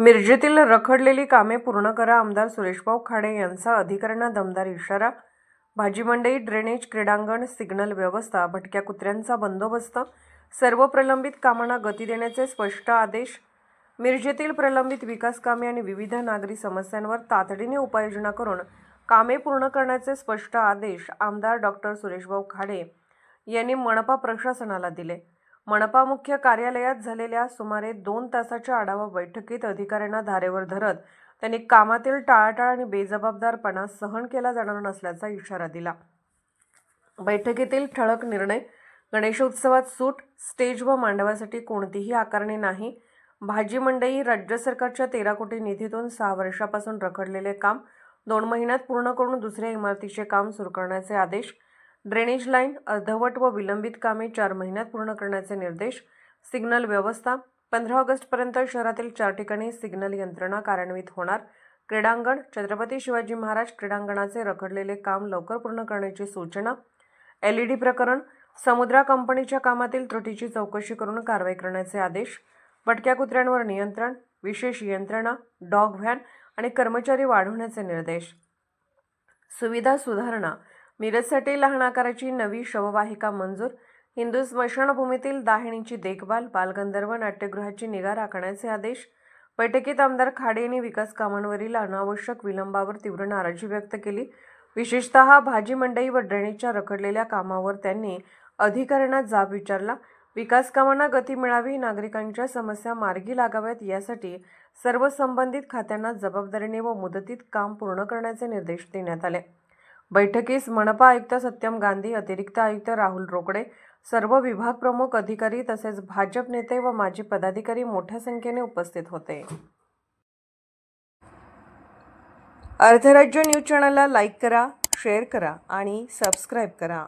मिरजेतील रखडलेली कामे पूर्ण करा आमदार सुरेशभाऊ खाडे यांचा अधिकाऱ्यांना दमदार इशारा. भाजी मंडई ड्रेनेज क्रीडांगण सिग्नल व्यवस्था भटक्या कुत्र्यांचा बंदोबस्त सर्व प्रलंबित कामांना गती देण्याचे स्पष्ट आदेश. मिरजेतील प्रलंबित विकास कामे आणि विविध नागरी समस्यांवर तातडीने उपाययोजना करून कामे पूर्ण करण्याचे स्पष्ट आदेश आमदार डॉक्टर सुरेशभाऊ खाडे यांनी मनपा प्रशासनाला दिले. मनपा मुख्य कार्यालयात झालेल्या सुमारे दोन तासाच्या आढावा बैठकीत अधिकाऱ्यांना धारेवर धरत त्यांनी कामातील टाळाटाळ आणि बेजबाबदारपणा सहन केला जाणार नसल्याचा इशारा दिला. बैठकीतील ठळक निर्णय गणेशोत्सवात सूट स्टेज व मांडवासाठी कोणतीही आकारणी नाही. भाजी मंडई राज्य सरकारच्या तेरा कोटी निधीतून सहा वर्षापासून रखडलेले काम दोन महिन्यात पूर्ण करून दुसऱ्या इमारतीचे काम सुरू करण्याचे आदेश ड्रेनेज लाईन अर्धवट व विलंबित कामे चार महिन्यात पूर्ण करण्याचे निर्देश सिग्नल व्यवस्था पंधरा ऑगस्टपर्यंत शहरातील चार ठिकाणी सिग्नल यंत्रणा कार्यान्वित होणार. क्रीडांगण छत्रपती शिवाजी महाराज क्रीडांगणाचे रखडलेले काम लवकर पूर्ण करण्याची सूचना एल ई डी प्रकरण समुद्रा कंपनीच्या कामातील त्रुटीची चौकशी करून कारवाई करण्याचे आदेश भटक्या कुत्र्यांवर नियंत्रण विशेष यंत्रणा डॉग व्हॅन आणि कर्मचारी वाढवण्याचे निर्देश. सुविधा सुधारणा मिरजसाठी लहान आकाराची नवी शववाहिका मंजूर. हिंदू स्मशानभूमीतील दाहिणीची देखभाल बालगंधर्व नाट्यगृहाची निगा राखण्याचे आदेश. बैठकीत आमदार खाडे यांनी विकास कामांवरील अनावश्यक विलंबावर तीव्र नाराजी व्यक्त केली. विशेषतः भाजी मंडई व ड्रेनेजच्या रखडलेल्या कामावर त्यांनी अधिकाऱ्यांना जाब विचारला. विकास कामांना गती मिळावी नागरिकांच्या समस्या मार्गी लागाव्यात यासाठी सर्व संबंधित खात्यांना जबाबदारीने व मुदतीत काम पूर्ण करण्याचे निर्देश देण्यात आले. बैठकीस मनपा आयुक्त सत्यम गांधी अतिरिक्त आयुक्त राहुल रोकडे सर्व विभाग प्रमुख अधिकारी तसेच भाजप नेते व माजी पदाधिकारी मोठ्या संख्येने उपस्थित होते. अर्धराज्य न्यूज चॅनलला लाईक करा शेअर करा आणि सबस्क्राईब करा.